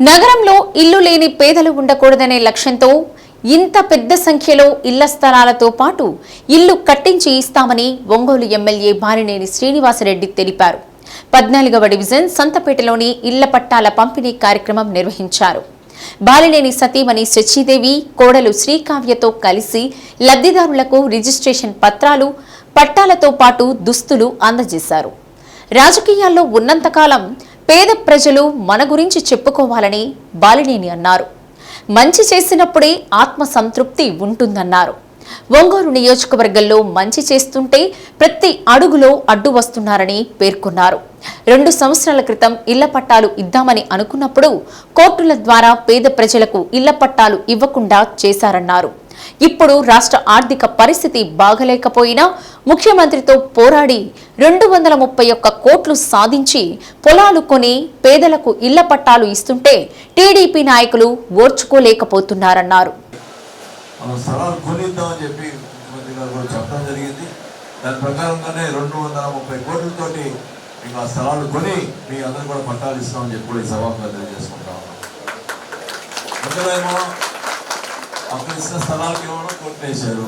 నగరంలో ఇల్లు లేని పేదలు ఉండకూడదనే లక్ష్యంతో ఇంత పెద్ద సంఖ్యలో ఇళ్ళ స్థలాలతో పాటు ఇల్లు కట్టించి ఇస్తామని ఒంగోలు ఎమ్మెల్యే బాలినేని శ్రీనివాసరెడ్డి తెలిపారు. పద్నాలుగవ డివిజన్ సంతపేటలోని ఇళ్ళ పట్టాల పంపిణీ కార్యక్రమం నిర్వహించారు. బాలినేని సతీమణి శచీదేవి కోడలు శ్రీకావ్యతో కలిసి లబ్ధిదారులకు రిజిస్ట్రేషన్ పత్రాలు పట్టాలతో పాటు దుస్తులు అందజేశారు. రాజకీయాల్లో ఉన్నంతకాలం పేద ప్రజలు మన గురించి చెప్పుకోవాలని బాలినేని అన్నారు. మంచి చేసినప్పుడే ఆత్మ సంతృప్తి ఉంటుందన్నారు. ఒంగోలు నియోజకవర్గంలో మంచి చేస్తుంటే ప్రతి అడుగులో అడ్డు వస్తున్నారని పేర్కొన్నారు. రెండు సంవత్సరాల క్రితం ఇళ్ళ పట్టాలు ఇద్దామని అనుకున్నప్పుడు కోర్టుల ద్వారా పేద ప్రజలకు ఇళ్ళ పట్టాలు ఇవ్వకుండా చేశారన్నారు. ఇప్పుడు రాష్ట్ర ఆర్థిక పరిస్థితి బాగలేకపోయినా ముఖ్యమంత్రితో పోరాడి రెండు వందల ముప్పై ఒక్క కోట్లు సాధించి పొలాలు కొని పేదలకు ఇళ్ళ పట్టాలు ఇస్తుంటే టీడీపీ నాయకులు ఓర్చుకోలేకపోతున్నారన్నారు. మనం స్థలాలు కొనిద్దామని చెప్పి ముఖ్యమంత్రి గారు కూడా చెప్పడం జరిగింది. దాని ప్రకారంగానే రెండు వందల ముప్పై కోట్లతోటి మీకు ఆ స్థలాలు కొని మీ అందరూ కూడా పట్టాలు ఇస్తామని చెప్పి కూడా ఈ సభాగా తెలియజేసుకుంటా ఉన్నాం. అందులోనేమో అక్కడ ఇచ్చిన స్థలాలకు ఏమన్నా కొట్టేశారు.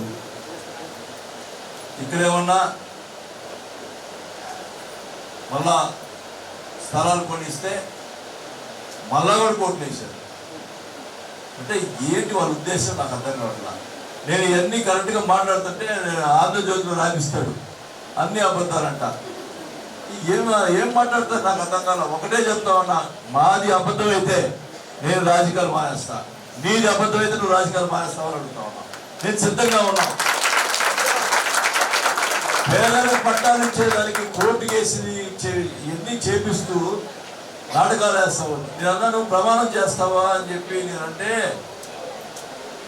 ఇక్కడ ఏమన్నా మళ్ళా స్థలాలు కొనిస్తే మళ్ళా కూడా కోట్లు వేశారు అంటే ఏంటి వాళ్ళ ఉద్దేశం? నాకు అర్థం కావట్లా. నేను ఇవన్నీ కరెక్ట్గా మాట్లాడుతుంటే నేను ఆంధ్రజ్యోతిలో రాపిస్తాడు అన్ని అబద్ధాలంట. ఏం ఏం మాట్లాడతారు నాకు అర్థం కాల. ఒకటే చెప్తామన్నా మాది అబద్ధం అయితే నేను రాజకీయాలు మానేస్తా. నీది అబద్ధం అయితే నువ్వు రాజకీయాలు మానేస్తావని అడుగుతా ఉన్నా. నేను సిద్ధంగా ఉన్నా. పేదలకు పట్టాలు ఇచ్చేదానికి కోర్టు కేసులు ఎన్ని చేపిస్తూ నాటకాలు వేస్తావు నేను అన్నా నువ్వు ప్రమాణం చేస్తావా అని చెప్పి నేనంటే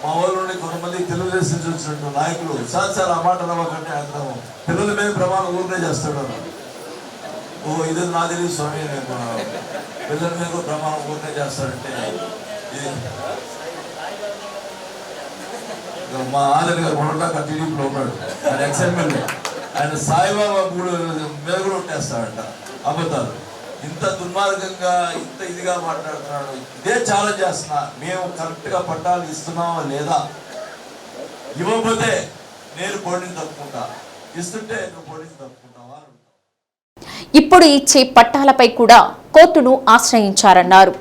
మా ఊళ్ళో నుండి కొంతమంది తెలుగుదేశం చూసినట్టు నాయకులు సార్ సార్ ఆ మాట నవ్వకంటే అర్థం పిల్లల మీద ప్రమాణం ఊరినే చేస్తాడు. ఓ ఇది నా తెలియదు స్వామి నేను పిల్లల మీద ప్రమాణం ఊరినే చేస్తాడంటే మా ఆదరణ గారు మొన్నదాకా టీడీపీలో ఉన్నాడు. ఆయన ఎక్స్ఎమ్మెల్యే. ఆయన సాయిబాబా మూడు మీద కూడా ఉంటేస్తాడంట అబద్ధాలు. ఇంత దుర్మార్గంగా ఇంత ఇదిగా మాట్లాడుతున్నాడు. ఇదే ఛాలెంజ్ చేస్తున్నా. మేము కరెక్ట్గా పట్టాలు ఇస్తున్నామా లేదా? ఇవ్వకపోతే నేను పోటీని తప్పుకుంటా. ఇస్తుంటే నువ్వు పోటీని తప్పుకుంటావా ఇప్పుడు ఇచ్చే పట్టాలపై కూడా కోర్టును ఆశ్రయించారన్నారు.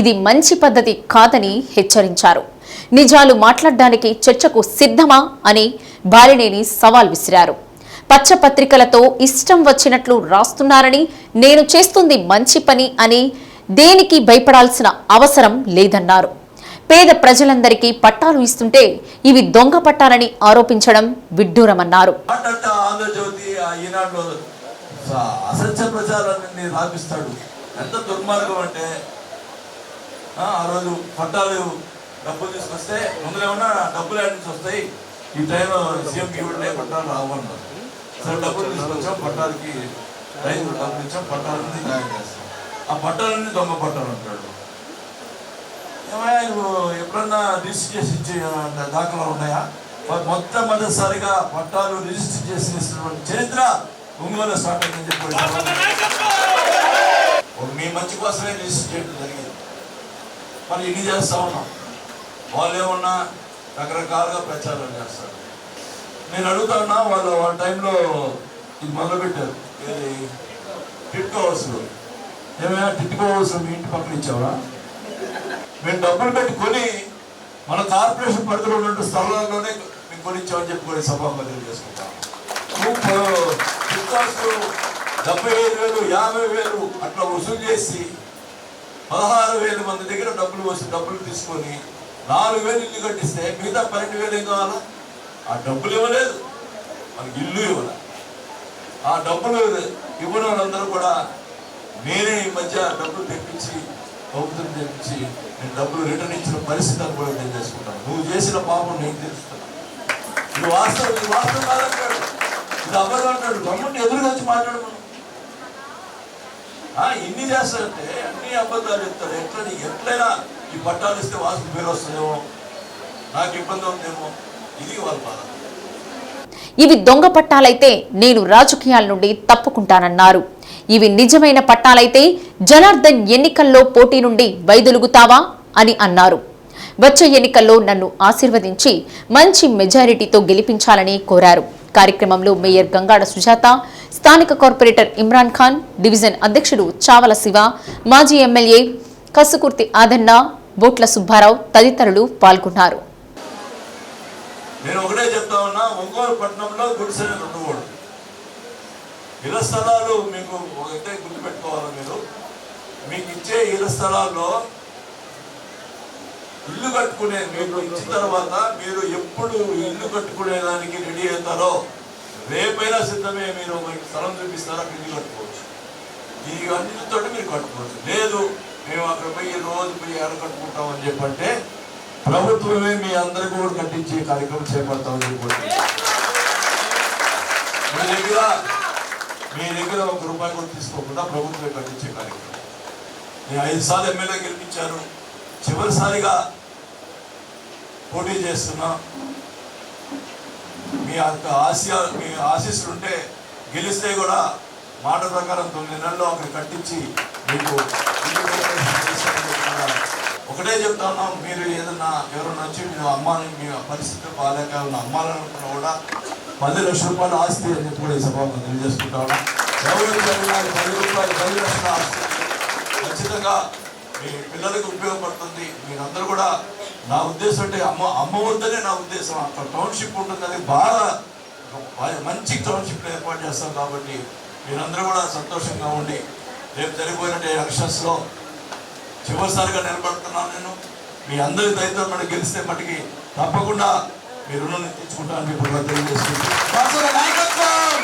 ఇది మంచి పద్ధతి కాదని హెచ్చరించారు. నిజాలు మాట్లాడడానికి చర్చకు సిద్ధమా అని బాలినేని సవాల్ విసిరారు. పచ్చపత్రికలతో ఇష్టం వచ్చినట్లు రాస్తున్నారని నేను చేస్తుంది మంచి పని అని దేనికి భయపడాల్సిన అవసరం లేదన్నారు. పేద ప్రజలందరికీ పట్టాలు ఇస్తుంటే ఇవి దొంగ పట్టాలని ఆరోపించడం విడ్డూరమన్నారు. అసత్య ప్రచారాన్ని రాపిస్తాడు ఎంత దుర్మార్గం అంటే ఆ రోజు పట్టాలు డబ్బులు తీసుకొస్తే ముందులో ఏమన్నా డబ్బులు ఎక్కడి నుంచి వస్తాయి. ఈ టైంలో సీఎం ఇవ్వండి పట్టాలు రావన్నారు సరే డబ్బులు తీసుకొచ్చాం పట్టాలకి రైతులు డబ్బులు ఇచ్చాం పట్టాలన్నీ న్యాయం చేస్తాం. ఆ పట్టాలన్నీ దొంగ పట్టాలు అంటాడు. ఏమయ్యా నువ్వు ఎప్పుడన్నా రిజిస్టర్ చేసి ఇచ్చే దాఖలా ఉన్నాయా? మొట్టమొదటిసారిగా పట్టాలు రిజిస్టర్ చేసి ఇస్తున్నటువంటి చరిత్ర ఒంగోలు స్టార్ట్ అయిందని చెప్పి మీ మంచి కోసమే రిజిస్టర్ చేయడం జరిగింది. మరి ఇన్ని చేస్తా ఉన్నాం? వాళ్ళు ఏమన్నా రకరకాలుగా ప్రచారం చేస్తారు. నేను అడుగుతా ఉన్నా వాళ్ళు ఆ టైంలో ఇది మొదలుపెట్టారు. ఏది? టిట్కో హౌస్లో ఏమైనా టిట్కో హౌస్ మీ ఇంటి పక్కన ఇచ్చావా? మేము డబ్బులు పెట్టి కొని మన కార్పొరేషన్ పరిధిలో ఉన్న స్థలాల్లోనే మేము కొనిచ్చామని చెప్పి కొన్ని సభాపతులు చేసుకుంటాం. నువ్వు టిక్టాక్స్ డెబ్బై ఐదు వేలు యాభై వేలు అట్లా వసూలు చేసి పదహారు వేల మంది దగ్గర డబ్బులు వసూలు డబ్బులు తీసుకొని నాలుగు వేలు ఇల్లు కట్టిస్తే మిగతా పన్నెండు వేలు ఏం కావాలా? ఆ డబ్బులు ఇవ్వలేదు. మనకి ఇల్లు ఇవ్వలేదు. ఆ డబ్బులు ఇవ్వడం వాళ్ళందరూ కూడా నేనే ఈ మధ్య డబ్బులు తెప్పించి ప్రభుత్వం తెప్పించి నేను డబ్బులు రిటర్న్ ఇచ్చిన పరిస్థితి అని కూడా నేను చేసుకుంటాను నువ్వు చేసిన పాపం నేను తెలుస్తున్నాను ఇది వాస్తవం ఇది వాస్తవం కాదంటాడు. ఇది అబద్ధం అంటాడు. గమ్ముని ఎదురుగా వచ్చి మాట్లాడమను. ఆ, ఇన్ని చేస్తాడంటే అన్ని అబద్ధాలు చెప్తాడు. ఎట్లా నీకు ఎట్లయినా ఈ పట్టాలు ఇస్తే వాసు పేరు వస్తుందేమో? నాకు ఇబ్బంది ఉందేమో ఇది వాళ్ళ బాధ ఇవి దొంగ పట్టాలైతే నేను రాజకీయాల నుండి తప్పుకుంటానన్నారు. ఇవి నిజమైన పట్టాలైతే జనార్దన్ ఎన్నికల్లో పోటీ నుండి వైదొలుగుతావా అని అన్నారు. వచ్చే ఎన్నికల్లో నన్ను ఆశీర్వదించి మంచి మెజారిటీతో గెలిపించాలని కోరారు. కార్యక్రమంలో మేయర్ గంగాడ సుజాత స్థానిక కార్పొరేటర్ ఇమ్రాన్ ఖాన్ డివిజన్ అధ్యక్షుడు చావల శివ మాజీ ఎమ్మెల్యే కసుకుర్తి ఆదన్న బోట్ల సుబ్బారావు తదితరులు పాల్గొన్నారు. నేను ఒకటే చెప్తా ఉన్నా ఒంగోలు పట్టణంలో గుడిసెలు ఉండకూడదు ఇళ్ళ స్థలాలు మీకు ఒకటే గుర్తుపెట్టుకోవాలి మీరు. మీకు ఇచ్చే ఇళ్ళ స్థలాల్లో ఇల్లు కట్టుకునే మీకు ఇచ్చిన తర్వాత మీరు ఎప్పుడు ఇల్లు కట్టుకునే దానికి రెడీ అవుతారో రేపైనా సిద్ధమే మీరు మీకు స్థలం చూపిస్తారో అక్కడ ఇల్లు కట్టుకోవచ్చు. ఈ అన్నిటితో మీరు కట్టుకోవచ్చు. లేదు మేము అక్కడ పోయి రోజు పోయి ఎక్కడ కట్టుకుంటామని చెప్పంటే ప్రభుత్వమే మీ అందరికీ కూడా కట్టించే కార్యక్రమం చేపడతామని చెప్పి మీ దగ్గర మీ దగ్గర ఒక రూపాయి కూడా తీసుకోకుండా ప్రభుత్వమే కట్టించే కార్యక్రమం. నేను ఐదు సార్లు ఎమ్మెల్యే గెలిపించారు చివరిసారిగా పోటీ చేస్తున్నా. మీ యొక్క ఆశయ మీ ఆశీస్సులుంటే గెలిస్తే కూడా మాట ప్రకారం తొమ్మిది నెలల్లో అక్కడ కట్టించి మీకు ఇల్లు కట్టించి చేస్తానని చెప్తున్నా. ఒకటే చెప్తా ఉన్నాం మీరు ఏదన్నా ఎవరైనా వచ్చి మీ అమ్మాలని మీ పరిస్థితి బాగాలేక ఉన్న అమ్మాలనుకున్నా కూడా పది లక్షల రూపాయల ఆస్తి అని చెప్పి కూడా ఈ సభకు తెలియజేసుకుంటా ఉన్నాం. ఎవరు పది రూపాయలు పది లక్షల ఆస్తి ఖచ్చితంగా మీ పిల్లలకు ఉపయోగపడుతుంది. మీరందరూ కూడా నా ఉద్దేశం అంటే అమ్మ అమ్మ వద్దనే నా ఉద్దేశం. అక్కడ టౌన్షిప్ ఉంటుంది బాగా బాగా మంచి టౌన్షిప్ ఏర్పాటు చేస్తాం కాబట్టి మీరందరూ కూడా సంతోషంగా ఉండి రేపు జరిగిపోయినట్టు ఎలక్షన్స్లో చివరిసారిగా నిలబడుతున్నాను నేను. మీ అందరి దయతో మనకి గెలిస్తే మటుకి తప్పకుండా మీ రుణం తెచ్చుకుంటానని ఇప్పుడు తెలియజేస్తుంది నాయకత్వం!